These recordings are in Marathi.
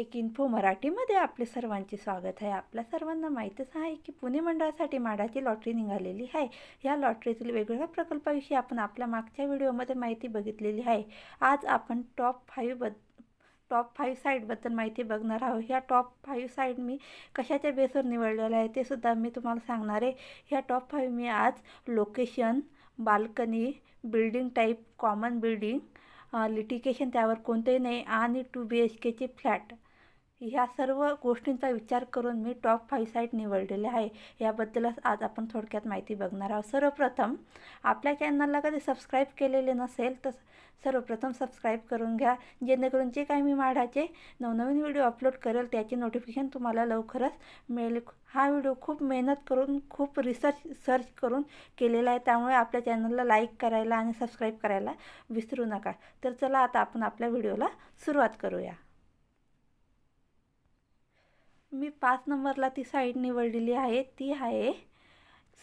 एक इन्फो मराठीमध्ये आपले सर्वांचे स्वागत आहे. आपल्या सर्वांना माहीतच आहे की पुणे मंडळासाठी माडाची लॉटरी निघालेली आहे. या लॉटरीतील वेगवेगळ्या प्रकल्पाविषयी आपण आपल्या मागच्या व्हिडिओमध्ये माहिती बघितलेली आहे. आज आपण टॉप फाईव्ह बद टॉप फाईव्ह साईडबद्दल माहिती बघणार आहोत. ह्या टॉप फाईव्ह साईड मी कशाच्या बेसवर निवडलेल्या आहे ते सुद्धा मी तुम्हाला सांगणार आहे. ह्या टॉप फाईव्ह मी आज location balcony building type common building litigation त्यावर कोणतेही नाही आणि टू बी एच केचे फ्लॅट ह्या सर्व गोष्टींचा विचार करून मी टॉप फाईव्ह साईट निवडलेले आहे. याबद्दलच आज आपण थोडक्यात माहिती बघणार आहोत. सर्वप्रथम आपल्या चॅनलला कधी सबस्क्राईब केलेले नसेल तर सर्वप्रथम सबस्क्राईब करून घ्या. जेणेकरून जे काही मी माढाचे नवनवीन व्हिडिओ अपलोड करेल त्याचे नोटिफिकेशन तुम्हाला लवकरच मिळेल. हा व्हिडिओ खूप मेहनत करून खूप रिसर्च सर्च करून केलेला आहे. त्यामुळे आपल्या चॅनलला लाईक करायला आणि सबस्क्राईब करायला विसरू नका. तर चला आता आपण आपल्या व्हिडिओला सुरुवात करूया. मी पाच नंबरला ती साईड निवडलेली आहे. ती आहे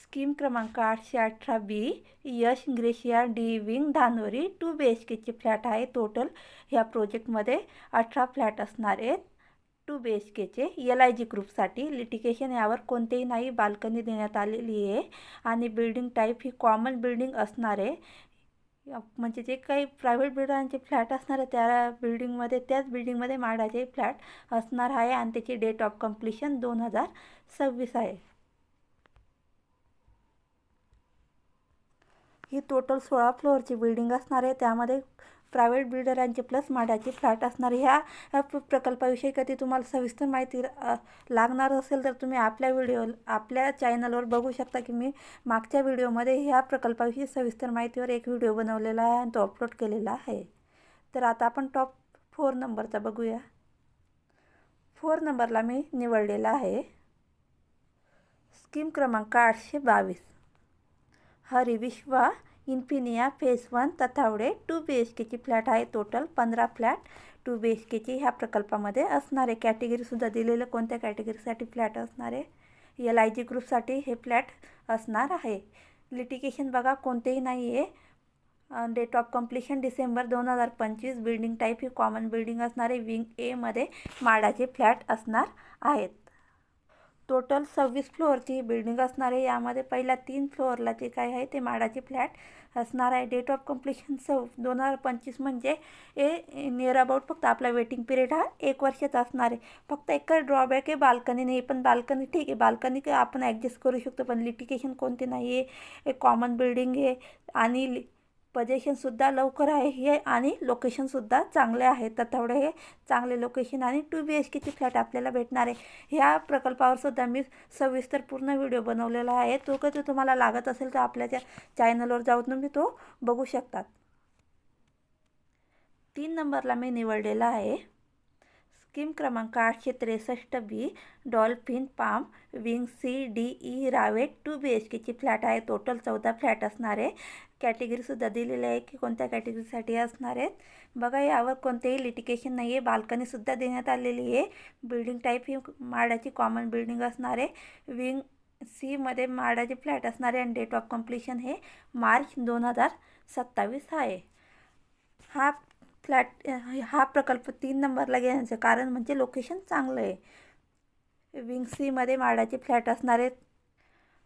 स्कीम क्रमांक आठशे अठरा B Yash Gracia D wing Dhanori. Two B H केचे फ्लॅट आहे. टोटल ह्या प्रोजेक्टमध्ये अठरा फ्लॅट असणार आहेत. टू बी एच केचे एल आय जी ग्रुपसाठी लिटिकेशन यावर कोणतेही नाही बाल्कनी देण्यात आलेली आहे. आणि बिल्डिंग टाईप ही कॉमन बिल्डिंग असणार आहे. म्हणजे जे काही प्रायव्हेट बिल्डरांचे फ्लॅट असणार आहे त्या बिल्डिंगमध्ये त्याच बिल्डिंगमध्ये माडाचे फ्लॅट असणार आहे आणि त्याची डेट ऑफ कम्प्लिशन दोन हजार सव्वीस आहे. ही टोटल सोळा फ्लोअरची बिल्डिंग असणार आहे. त्यामध्ये प्रायव्हेट बिल्डरांचे प्लस माडाचे फ्लॅट असणार. ह्या प्रकल्पाविषयी कधी तुम्हाला सविस्तर माहिती लागणार असेल तर तुम्ही आपल्या व्हिडिओ आपल्या चॅनलवर बघू शकता की मी मागच्या व्हिडिओमध्ये ह्या प्रकल्पाविषयी सविस्तर माहितीवर एक व्हिडिओ बनवलेला आहे आणि तो अपलोड केलेला आहे. तर आता आपण टॉप फोर नंबरचा बघूया. फोर नंबरला मी निवडलेला आहे. स्कीम क्रमांक आठशे बावीस. Harivishwa Infinia phase one Tathawade two B H केची फ्लॅट आहे. टोटल पंधरा फ्लॅट टू बी एच केची ह्या प्रकल्पामध्ये असणारे कॅटेगरीसुद्धा दिलेलं कोणत्या कॅटेगरीसाठी फ्लॅट असणार आहे? एल आय जी ग्रुपसाठी हे फ्लॅट असणार आहे. लिटिकेशन बघा कोणतेही नाही आहे डेट ऑफ कम्प्लिशन डिसेंबर दोन हजार पंचवीस. बिल्डिंग टाईप ही कॉमन बिल्डिंग असणारे विंग एमध्ये माडाचे फ्लॅट असणार आहेत. टोटल सव्वीस फ्लोअरची ही बिल्डिंग असणार आहे. यामध्ये पहिल्या तीन फ्लोअरला जे काय आहे ते माडाचे फ्लॅट असणार आहे. डेट ऑफ कम्प्लिशन सव दोन हजार पंचवीस म्हणजे ए नियर अबाउट फक्त आपला वेटिंग पिरियड हा एक वर्षाचा असणार आहे. फक्त एकच ड्रॉबॅक आहे बाल्कनी नाही पण बाल्कनी ठीक आहे. बाल्कनी आपण ॲडजस्ट करू शकतो पण लिटिकेशन कोणते नाही आहे एक कॉमन बिल्डिंग आहे. आणि पजेशनसुद्धा लवकर आहे. हे आणि लोकेशनसुद्धा चांगले आहे. तर तेवढे हे चांगले लोकेशन आणि टू बी एच केची फ्लॅट आपल्याला भेटणार आहे. ह्या प्रकल्पावरसुद्धा मी सविस्तर पूर्ण व्हिडिओ बनवलेला आहे. तो कधी तुम्हाला लागत असेल तर आपल्या त्या चॅनलवर जाऊन तुम्ही तो बघू शकतात. तीन नंबरला मी निवडलेला आहे. स्कीम क्रमांक आठशे त्रेसष्ट B Dolphin Palm wing C D E e, Ravet two B H केची फ्लॅट आहे. टोटल चौदा फ्लॅट असणार आहे. कॅटेगरीसुद्धा दिलेली आहे की कोणत्या कॅटेगरीसाठी असणार आहेत. बघा यावर कोणतेही लिटिकेशन नाही आहे बाल्कनीसुद्धा देण्यात आलेली आहे. बिल्डिंग टाईप ही माडाची कॉमन बिल्डिंग असणार आहे. विंग सीमध्ये माडाचे फ्लॅट असणार आहे. आणि डेट ऑफ कम्प्लिशन हे मार्च दोन हजार सत्तावीस आहे. हा फ्लॅट हा प्रकल्प तीन नंबरला घेण्याचं कारण म्हणजे लोकेशन चांगलं आहे. विंग सीमध्ये माडाचे फ्लॅट असणार आहेत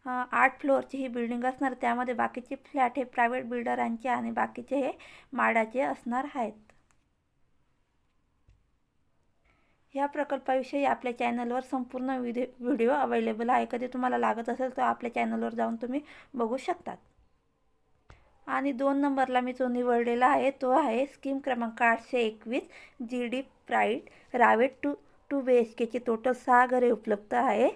आठ फ्लोअरची ही बिल्डिंग असणार त्यामध्ये बाकीचे फ्लॅट हे प्रायव्हेट बिल्डरांचे आणि बाकीचे हे माडाचे असणार आहेत. ह्या प्रकल्पाविषयी आपल्या चॅनलवर संपूर्ण व्हिडिओ व्हिडिओ अवेलेबल आहे. कधी तुम्हाला लागत असेल तर आपल्या चॅनलवर जाऊन तुम्ही बघू शकतात. आणि दोन नंबरला मी जो निवडलेला आहे तो आहे स्कीम क्रमांक आठशे एकवीस G D Pride Ravet two two B H केची टोटल सहा घरे उपलब्ध आहे.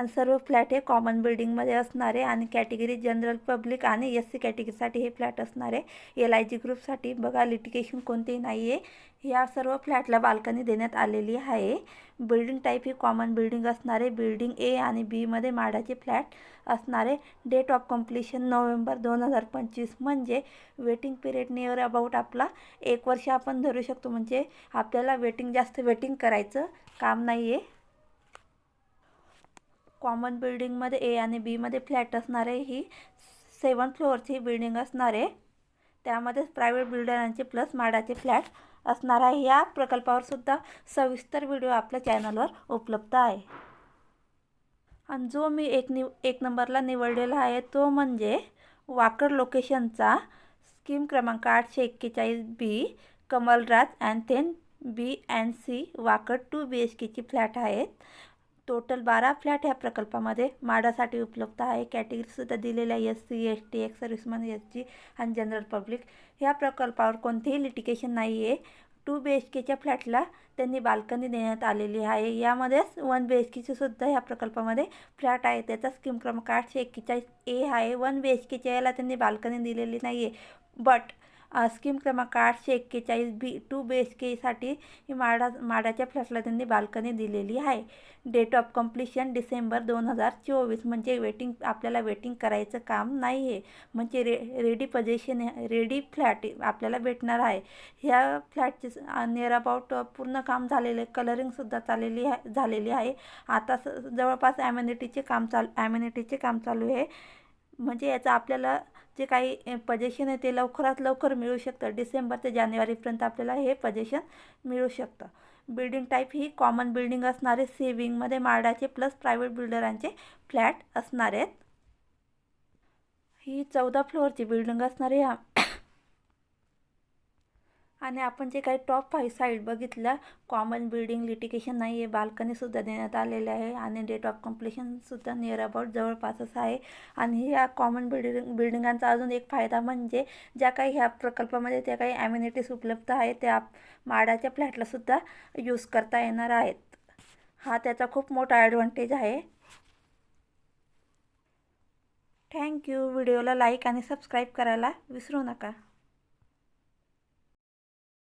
आणि सर्व फ्लॅट हे कॉमन बिल्डिंगमध्ये असणारे आणि कॅटेगरी जनरल पब्लिक आणि एस सी कॅटेगरीसाठी हे फ्लॅट असणारे एल आय जी ग्रुपसाठी बघा लिटिकेशन कोणतेही नाही आहे या सर्व फ्लॅटला बाल्कनी देण्यात आलेली आहे. बिल्डिंग टाईप ही कॉमन बिल्डिंग असणारे बिल्डिंग ए आणि बीमध्ये माडाचे फ्लॅट असणारे डेट ऑफ कम्प्लिशन नोव्हेंबर दोन हजार पंचवीस. म्हणजे वेटिंग पिरियड नियर अबाउट आपला एक वर्ष आपण धरू शकतो. म्हणजे आपल्याला वेटिंग जास्त वेटिंग करायचं काम नाही आहे कॉमन बिल्डिंगमध्ये ए आणि बीमध्ये फ्लॅट असणारे ही सेवन फ्लोअरची बिल्डिंग असणार आहे. त्यामध्ये प्रायव्हेट बिल्डरांचे प्लस माडाचे फ्लॅट असणार आहे. या प्रकल्पावर सुद्धा सविस्तर व्हिडिओ आपल्या चॅनलवर उपलब्ध आहे. आणि जो मी एक निव एक नंबरला निवडलेला आहे तो म्हणजे वाकड लोकेशनचा स्कीम क्रमांक आठशे एक्केचाळीस B Kamalraj Anthem B and C Wakad two B H केची फ्लॅट आहेत. टोटल बारा फ्लॅट ह्या प्रकल्पामध्ये माडासाठी उपलब्ध आहे. कॅटेगरीसुद्धा दिलेल्या S C S T ex serviceman S G आणि जनरल पब्लिक. ह्या प्रकल्पावर कोणतेही लिटिकेशन नाही आहे टू बी एच केच्या फ्लॅटला त्यांनी बाल्कनी देण्यात आलेली आहे. यामध्येच वन बी एच केचे सुद्धा ह्या प्रकल्पामध्ये फ्लॅट आहे. त्याचा स्कीम क्रमांक आठशे एक्केचाळीस ए आहे. वन बी एच केच्या याला त्यांनी बाल्कनी दिलेली नाही आहे बट स्कीम क्रमांक आठशे एक्केचाळीस बी टू बी एच केसाठी ही माडा माडाच्या फ्लॅटला त्यांनी बाल्कनी दिलेली आहे. डेट ऑफ कम्प्लिशन डिसेंबर दोन हजार चोवीस. म्हणजे वेटिंग आपल्याला वेटिंग करायचं काम नाही आहे म्हणजे रे रेडी पोझिशन रेडी फ्लॅट आपल्याला भेटणार आहे. ह्या फ्लॅटचे नियर अबाउट पूर्ण काम झालेले कलरिंगसुद्धा चाललेली आहे झालेली आहे. आता स जवळपास ॲम्युनिटीचे काम चालू ॲम्युनिटीचे काम चालू आहे. म्हणजे याचा आपल्याला जे काही पजेशन आहे ते लवकरात लवकर मिळू शकतं. डिसेंबर ते जानेवारीपर्यंत आपल्याला हे पजेशन मिळू शकतं. बिल्डिंग टाईप ही कॉमन बिल्डिंग असणारे सेविंगमध्ये माडाचे प्लस प्रायव्हेट बिल्डरांचे फ्लॅट असणार आहेत. ही चौदा फ्लोअरची बिल्डिंग असणारी आणि आपण जे काही टॉप फाईव्ह साईड बघितलं कॉमन बिल्डिंग लिटिकेशन नाही आहे बाल्कनीसुद्धा देण्यात आलेले आहे आणि डेट ऑफ कम्प्लिशनसुद्धा नियर अबाउट जवळपासच आहे. आणि ह्या कॉमन बिल्डिंग बिल्डिंगांचा अजून एक फायदा म्हणजे ज्या काही ह्या प्रकल्पामध्ये त्या काही ॲम्युनिटीज उपलब्ध आहेत त्या माडाच्या फ्लॅटलासुद्धा यूज करता येणार आहेत. हा त्याचा खूप मोठा ॲडव्हान्टेज आहे. थँक्यू व्हिडिओला लाईक आणि सबस्क्राईब करायला विसरू नका.